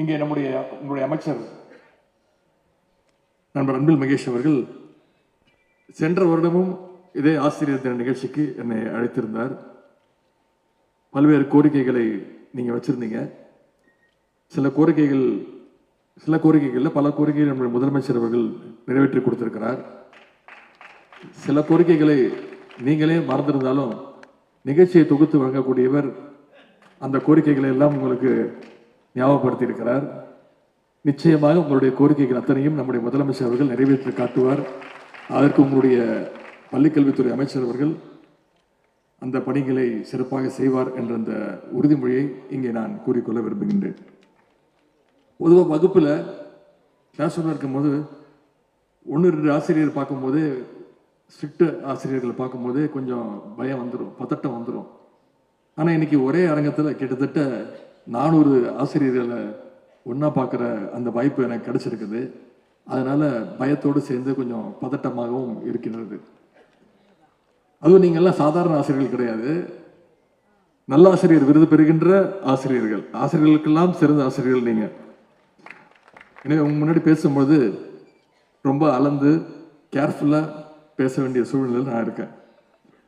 இங்கே நம்முடைய உங்களுடைய அமைச்சர் நண்பர் அன்பில் மகேஷ் அவர்கள் சென்ற வருடமும் இதே ஆசிரியர் தின நிகழ்ச்சிக்கு என்னை அழைத்திருந்தார். பல்வேறு கோரிக்கைகளை நீங்கள் வச்சிருந்தீங்க. சில கோரிக்கைகள் சில கோரிக்கைகளில் பல கோரிக்கைகள் நம்முடைய முதலமைச்சர் அவர்கள் நிறைவேற்றி கொடுத்திருக்கிறார். சில கோரிக்கைகளை நீங்களே மறந்திருந்தாலும் நிகழ்ச்சியை தொகுத்து வழங்கக்கூடியவர் அந்த கோரிக்கைகளை எல்லாம் உங்களுக்கு ஞாபகப்படுத்தியிருக்கிறார். நிச்சயமாக உங்களுடைய கோரிக்கைகள் அத்தனையும் நம்முடைய முதலமைச்சர் அவர்கள் நிறைவேற்றி காட்டுவார். அதற்கு உங்களுடைய பள்ளிக்கல்வித்துறை அமைச்சர் அவர்கள் அந்த பணிகளை சிறப்பாக செய்வார் என்ற அந்த உறுதிமொழியை இங்கே நான் கூறிக்கொள்ள விரும்புகின்றேன். பொதுவாக வகுப்பில் கிளாஸ்ரூமில் இருக்கும்போது ஒன்று ரெண்டு ஆசிரியர் பார்க்கும்போது ஸ்ட்ரிக்ட் ஆசிரியர்களை பார்க்கும்போது கொஞ்சம் பயம் வந்துடும் பதட்டம் வந்துடும் ஆனால் இன்னைக்கு ஒரே அரங்கத்தில் கிட்டத்தட்ட நானூறு ஆசிரியர்களை ஒன்றா பார்க்குற அந்த வாய்ப்பு எனக்கு கிடச்சிருக்குது. அதனால் பயத்தோடு சேர்ந்து கொஞ்சம் பதட்டமாகவும் இருக்கின்றது. அதுவும் நீங்கள்லாம் சாதாரண ஆசிரியர்கள் கிடையாது. நல்ல ஆசிரியர் விருது பெறுகின்ற ஆசிரியர்கள். ஆசிரியர்களுக்கெல்லாம் சிறந்த ஆசிரியர்கள் நீங்கள் எனவே உங்க முன்னாடி பேசும்போது ரொம்ப அளந்து கேர்ஃபுல்லாக பேச வேண்டிய சூழ்நிலையில் நான் இருக்கேன்.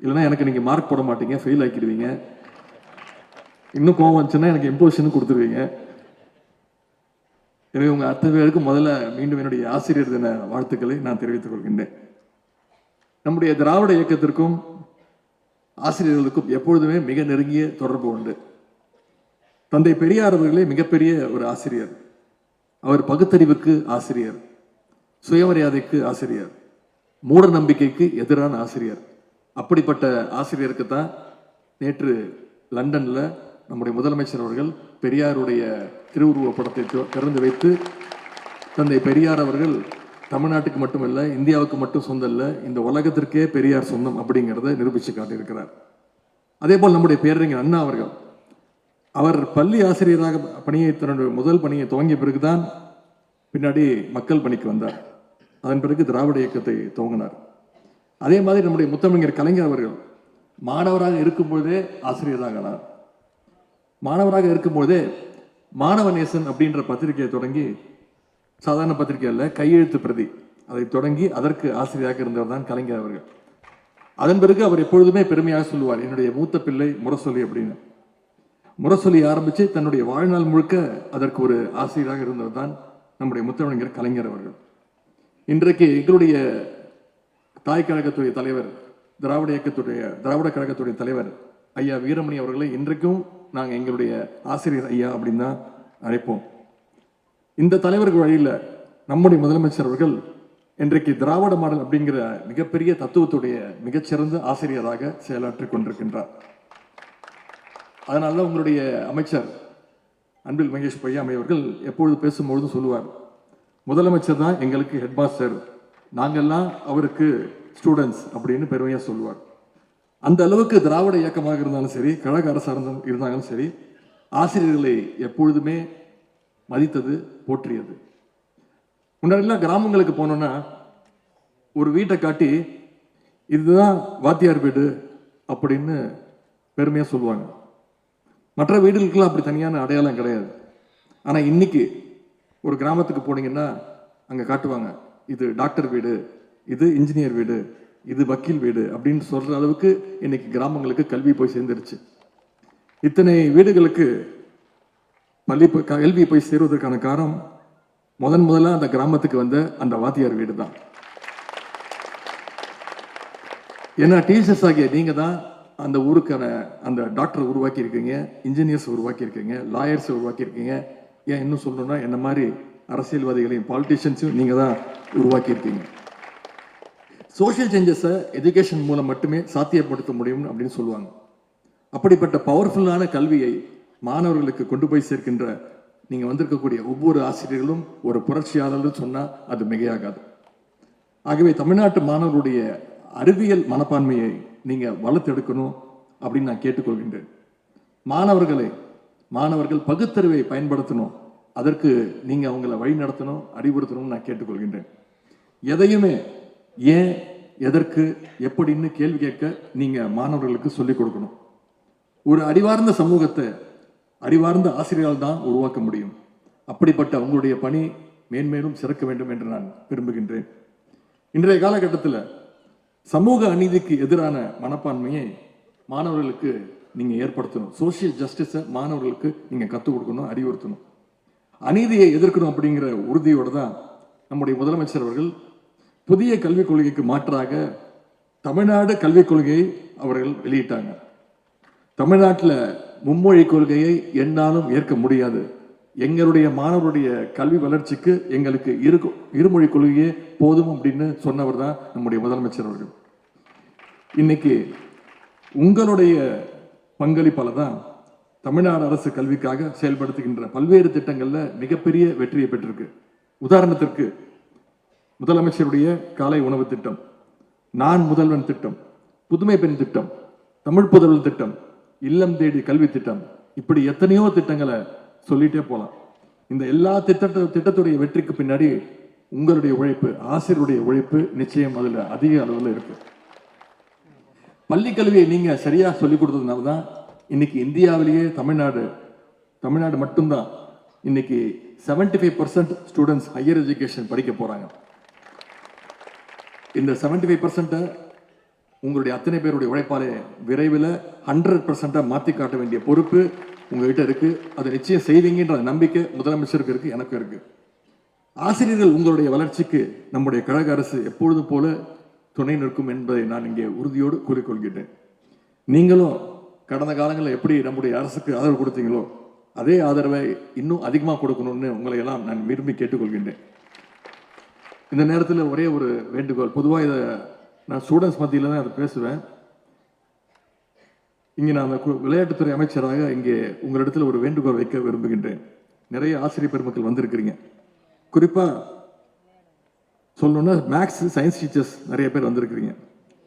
இல்லைன்னா எனக்கு நீங்கள் மார்க் போட மாட்டீங்க ஃபெயில் ஆக்கிடுவீங்க. இன்னும் கோவம் வந்துச்சுன்னா எனக்கு இம்போசிஷன் கொடுத்துருவீங்க. எனவே உங்கள் அத்தனை பேருக்கு முதல்ல மீண்டும் என்னுடைய ஆசிரியர் தின வாழ்த்துக்களை நான் தெரிவித்துக் கொள்கின்றேன். நம்முடைய திராவிட இயக்கத்திற்கும் ஆசிரியர்களுக்கும் எப்பொழுதுமே மிக நெருங்கிய தொடர்பு உண்டு. தந்தை பெரியார் அவர்களே மிகப்பெரிய ஒரு ஆசிரியர். அவர் பகுத்தறிவுக்கு ஆசிரியர். சுயமரியாதைக்கு ஆசிரியர். மூட நம்பிக்கைக்கு எதிரான ஆசிரியர். அப்படிப்பட்ட ஆசிரியருக்கு தான் நேற்று லண்டனில் நம்முடைய முதலமைச்சர் அவர்கள் பெரியாருடைய திருவுருவ படத்தை திறந்து வைத்து தந்தை பெரியார் அவர்கள் தமிழ்நாட்டுக்கு மட்டுமல்ல இந்தியாவுக்கு மட்டும் சொந்தம் இல்லை இந்த உலகத்திற்கே பெரியார் சொந்தம் அப்படிங்கிறத நிரூபித்து காட்டியிருக்கிறார். அதே போல் நம்முடைய பேரறிஞர் அண்ணா அவர்கள் அவர் பள்ளி ஆசிரியராக பணியை தன்னுடைய முதல் பணியை துவங்கிய பிறகுதான் பின்னாடி மக்கள் பணிக்கு வந்தார். அதன் பிறகு திராவிட இயக்கத்தை துவங்கினார். அதே மாதிரி நம்முடைய முத்தமிழர் கலைஞர் அவர்கள் மாணவராக இருக்கும்போதே ஆசிரியராகினார் மாணவராக இருக்கும்போதே மாணவநேசன் அப்படின்ற பத்திரிகையை தொடங்கி சாதாரண பத்திரிகை அல்ல கையெழுத்து பிரதி. அதை தொடங்கி அதற்கு ஆசிரியராக இருந்தவர் தான் கலைஞர் அவர்கள். அதன் பிறகு அவர் எப்பொழுதுமே பெருமையாக சொல்லுவார் என்னுடைய மூத்த பிள்ளை முரசொலி அப்படின்னு. முரசொலி ஆரம்பித்து தன்னுடைய வாழ்நாள் முழுக்க அதற்கு ஒரு ஆசிரியராக இருந்தவர் தான் நம்முடைய முத்தமிழர் கலைஞர் அவர்கள். இன்றைக்கு எங்களுடைய தாய் கழகத்துடைய தலைவர் திராவிட இயக்கத்துடைய திராவிட கழகத்துடைய தலைவர் ஐயா வீரமணி அவர்களை இன்றைக்கும் நாங்கள் எங்களுடைய ஆசிரியர் ஐயா அப்படின்னு தான் அழைப்போம். இந்த தலைவர்கள் வழியில் நம்முடைய முதலமைச்சர் அவர்கள் இன்றைக்கு திராவிட மாடல் அப்படிங்கிற மிகப்பெரிய தத்துவத்துடைய மிகச்சிறந்த ஆசிரியராக செயலாற்றிக் கொண்டிருக்கின்றார். அதனால உங்களுடைய அமைச்சர் அன்பில் மகேஷ் பொய்யாமை அவர்கள் எப்பொழுது பேசும்பொழுது சொல்லுவார் முதலமைச்சர் தான் எங்களுக்கு ஹெட் மாஸ்டர் நாங்கெல்லாம் அவருக்கு ஸ்டூடெண்ட்ஸ் அப்படின்னு பெருமையாக சொல்லுவார். அந்த அளவுக்கு திராவிட இயக்கமாக இருந்தாலும் சரி கழக அரசாங்கம் இருந்தாலும் சரி ஆசிரியர்களை எப்பொழுதுமே மதித்தது போற்றியது. முன்னாடிலாம் கிராமங்களுக்கு போனோன்னா ஒரு வீட்டை காட்டி இதுதான் வாத்தியார் வீடு அப்படின்னு பெருமையாக சொல்லுவாங்க. மற்ற வீடுகளுக்கெல்லாம் அப்படி தனியான அடையாளம் கிடையாது. ஆனால் இன்னைக்கு ஒரு கிராமத்துக்கு போனீங்கன்னா அங்கே காட்டுவாங்க இது டாக்டர் வீடு இது இன்ஜினியர் வீடு இது வக்கீல் வீடு அப்படின்னு சொல்கிற அளவுக்கு இன்னைக்கு கிராமங்களுக்கு கல்வி போய் சேர்ந்துருச்சு. இத்தனை வீடுகளுக்கு பள்ளி கல்வி போய் சேருவதற்கான காரணம் முதன் முதல்ல அந்த கிராமத்துக்கு வந்த அந்த வாத்தியார் வீடு தான் ஏன்னா டீச்சர்ஸ் ஆகிய நீங்கள் தான் அந்த ஊருக்கான அந்த டாக்டர் உருவாக்கி இருக்கீங்க இன்ஜினியர்ஸ் உருவாக்கி இருக்கீங்க லாயர்ஸ் உருவாக்கி இருக்கீங்க ஏன் இன்னும் சொல்லணும்னா என்ன மாதிரி அரசியல்வாதிகளையும் பாலிட்டிஷியன்ஸையும் நீங்கள் தான் உருவாக்கி இருக்கீங்க சோஷியல் சேஞ்சஸை எஜுகேஷன் மூலம் மட்டுமே சாத்தியப்படுத்த முடியும் அப்படின்னு சொல்லுவாங்க. அப்படிப்பட்ட பவர்ஃபுல்லான கல்வியை மாணவர்களுக்கு கொண்டு போய் சேர்க்கின்ற நீங்கள் வந்திருக்கக்கூடிய ஒவ்வொரு ஆசிரியர்களும் ஒரு புரட்சியாளர்கள் சொன்னால் அது மிகையாகாது. ஆகவே தமிழ்நாட்டு மாணவர்களுடைய அறிவியல் மனப்பான்மையை நீங்கள் வளர்த்தெடுக்கணும் அப்படின்னு நான் கேட்டுக்கொள்கின்றேன். மாணவர்களை மாணவர்கள் பகுத்தறிவை பயன்படுத்தணும். அதற்கு நீங்கள் அவங்கள வழி நடத்தணும் அறிவுறுத்தணும்னு நான் கேட்டுக்கொள்கின்றேன். எதையுமே ஏன் எதற்கு எப்படின்னு கேள்வி கேட்க நீங்கள் மாணவர்களுக்கு சொல்லிக் கொடுக்கணும். ஒரு அறிவார்ந்த சமூகத்தை அறிவார்ந்த ஆசிரியரால் தான் உருவாக்க முடியும். அப்படிப்பட்ட உங்களுடைய பணி மேன்மேலும் சிறக்க வேண்டும் என்று நான் விரும்புகின்றேன். இன்றைய காலகட்டத்தில் சமூக அநீதிக்கு எதிரான மனப்பான்மையை மாணவர்களுக்கு நீங்கள் ஏற்படுத்தணும். சோஷியல் ஜஸ்டிஸை மாணவர்களுக்கு நீங்கள் கற்றுக் கொடுக்கணும் அறிவுறுத்தணும். அநீதியை எதிர்க்கணும் அப்படிங்கிற உறுதியோடு தான் நம்முடைய முதலமைச்சர் அவர்கள் புதிய கல்விக் கொள்கைக்கு மாற்றாக தமிழ்நாடு கல்விக் கொள்கையை அவர்கள் வெளியிட்டாங்க. தமிழ்நாட்டில் மும்மொழி கொள்கையை என்னாலும் ஏற்க முடியாது. எங்களுடைய மாணவருடைய கல்வி வளர்ச்சிக்கு எங்களுக்கு இரு இருமொழி கொள்கையே போதும் அப்படின்னு சொன்னவர் தான் நம்முடைய முதலமைச்சர் அவர்கள். இன்னைக்கு உங்களுடைய பங்களிப்பால தான் தமிழ்நாடு அரசு கல்விக்காக செயல்படுத்துகின்ற பல்வேறு திட்டங்களில் மிகப்பெரிய வெற்றியை பெற்றிருக்கு. உதாரணத்திற்கு முதலமைச்சருடைய காலை உணவு திட்டம் நான் முதல்வன் திட்டம் புதுமை பெண் திட்டம் தமிழ் புதல்வன் திட்டம் இல்லம் தேடி கல்வி திட்டம் இப்படி எத்தனையோ திட்டங்களை சொல்லிட்டே போகலாம் இந்த எல்லா திட்ட திட்டத்துடைய வெற்றிக்கு பின்னாடி உங்களுடைய உழைப்பு ஆசிரியருடைய உழைப்பு நிச்சயம் அதில் அதிக அளவில் இருக்கு. பள்ளி கல்வியை நீங்கள் சரியாக சொல்லிக் கொடுத்ததுனால தான் இன்னைக்கு இந்தியாவிலேயே தமிழ்நாடு தமிழ்நாடு மட்டும்தான் இன்னைக்கு 75% five percent students higher education படிக்க போகிறாங்க இந்த செவன்டி ஃபைவ் பர்சன்ட்டை உங்களுடைய அத்தனை பேருடைய உழைப்பாலே விரைவில் ஹண்ட்ரட் பர்சன்டாக மாற்றி காட்ட வேண்டிய பொறுப்பு உங்கள்கிட்ட இருக்குது அதை நிச்சயம் செய்வீங்கன்ற நம்பிக்கை முதலமைச்சருக்கு இருக்குது எனக்கும் இருக்குது ஆசிரியர்கள் உங்களுடைய வளர்ச்சிக்கு நம்முடைய கழக அரசு எப்பொழுதும் போல துணை நிற்கும் என்பதை நான் இங்கே உறுதியோடு கூறிக்கொள்கிறேன் நீங்களும் கடந்த காலங்களில் எப்படி நம்முடைய அரசுக்கு ஆதரவு கொடுத்தீங்களோ அதே ஆதரவை இன்னும் அதிகமாக கொடுக்கணும்னு உங்களை எல்லாம் நான் விரும்பி கேட்டுக்கொள்கின்றேன். இந்த நேரத்தில் ஒரே ஒரு வேண்டுகோள். பொதுவாக இதை நான் ஸ்டூடெண்ட்ஸ் மத்தியில் தான் அதை பேசுவேன். இங்கே நான் அந்த கு- விளையாட்டுத்துறை அமைச்சராக இங்கே உங்களிடத்தில் ஒரு வேண்டுகோள் வைக்க விரும்புகின்றேன். நிறைய ஆசிரியர் பெருமக்கள் வந்திருக்கிறீங்க. குறிப்பாக சொல்லணும்னா மேக்ஸ் சயின்ஸ் டீச்சர்ஸ் நிறைய பேர் வந்திருக்கிறீங்க.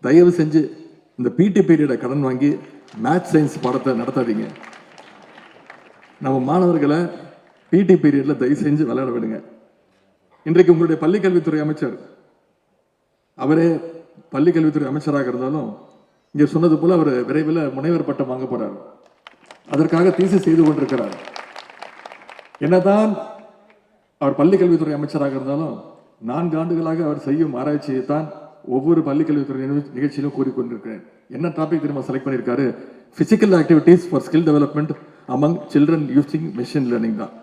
தயவு செஞ்சு இந்த பிடி பீரியடை கடன் வாங்கி மேத்ஸ் சயின்ஸ் பாடத்தை நடத்தாதீங்க. நம்ம மாணவர்களை பிடி பீரியடில் தயவு செஞ்சு விளையாட விடுங்க. இன்றைக்கு உங்களுடைய பள்ளிக்கல்வித்துறை அமைச்சர். அவரே பள்ளிக்கல்வித்துறை அமைச்சராக இருந்தாலும் இங்கே சொன்னது போல அவர் விரைவில் முனைவர் பட்டம் வாங்க போறார். அதற்காக தீசு செய்து கொண்டிருக்கிறார். என்னதான் அவர் பள்ளிக்கல்வித்துறை அமைச்சராக இருந்தாலும் நான்கு ஆண்டுகளாக அவர் செய்யும் ஆராய்ச்சியை தான் ஒவ்வொரு பள்ளிக்கல்வித்துறை நிகழ்ச்சியிலும் கூறிக்கொண்டிருக்கிறேன். என்ன டாபிக் திரும்ப செலக்ட் பண்ணியிருக்காரு? Physical activities for skill development among children using machine learning தான்.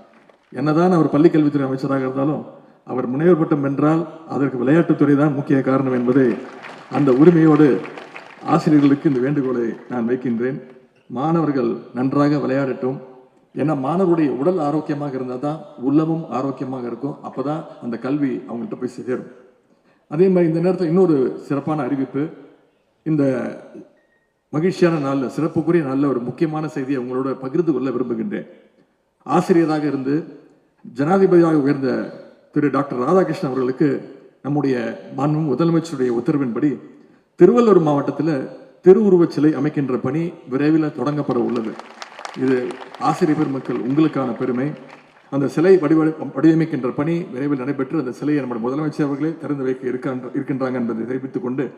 என்னதான் அவர் பள்ளிக்கல்வித்துறை அமைச்சராக இருந்தாலும் அவர் முனைவர் பட்டம் வென்றால் அதற்கு விளையாட்டுத்துறை தான் முக்கிய காரணம் என்பதை அந்த உரிமையோடு ஆசிரியர்களுக்கு இந்த வேண்டுகோளை நான் வைக்கின்றேன். மாணவர்கள் நன்றாக விளையாடட்டும். ஏன்னா மாணவருடைய உடல் ஆரோக்கியமாக இருந்தால் தான் உள்ளமும் ஆரோக்கியமாக இருக்கும். அப்போ தான் அந்த கல்வி அவங்கள்ட்ட போய் சேரும். அதே மாதிரி இந்த நேரத்தில் இன்னொரு சிறப்பான அறிவிப்பு. இந்த மகிழ்ச்சியான நாளில் சிறப்புக்குரிய நல்ல ஒரு முக்கியமான செய்தியை உங்களோட பகிர்ந்து கொள்ள விரும்புகின்றேன். ஆசிரியராக இருந்து ஜனாதிபதியாக உயர்ந்த திரு டாக்டர் ராதாகிருஷ்ணன் அவர்களுக்கு நம்முடைய மாண்பு முதலமைச்சருடைய உத்தரவின்படி திருவள்ளூர் மாவட்டத்தில் திருவுருவச் சிலை அமைக்கின்ற பணி விரைவில் தொடங்கப்பட உள்ளது. இது ஆசிரியர் பெருமக்கள் உங்களுக்கான பெருமை. அந்த சிலை வடிவ வடிவமைக்கின்ற பணி விரைவில் நடைபெற்று அந்த சிலையை நம்முடைய முதலமைச்சர் அவர்களே திறந்து வைக்க இருக்கின்ற- இருக்கின்றாங்க என்பதை தெரிவித்துக் கொண்டு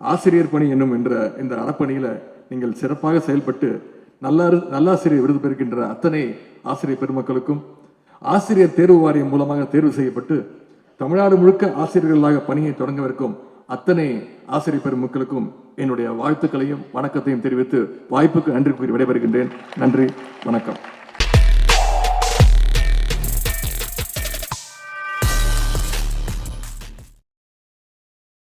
ஆசிரியர் பணி என்னும் என்ற இந்த அறப்பணியில் நீங்கள் சிறப்பாக செயல்பட்டு நல்லா நல்லாசிரியர் விருது பெறுகின்ற அத்தனை ஆசிரியர் பெருமக்களுக்கும் ஆசிரியர் தேர்வு வாரியம் மூலமாக தேர்வு செய்யப்பட்டு தமிழ்நாடு முழுக்க ஆசிரியர்களாக பணியை தொடங்கவிருக்கும் அத்தனை ஆசிரியர் பெருமக்களுக்கும் என்னுடைய வாழ்த்துக்களையும் வணக்கத்தையும் தெரிவித்து வாய்ப்புக்கு நன்றி கூறி விடைபெறுகின்றேன். நன்றி வணக்கம்.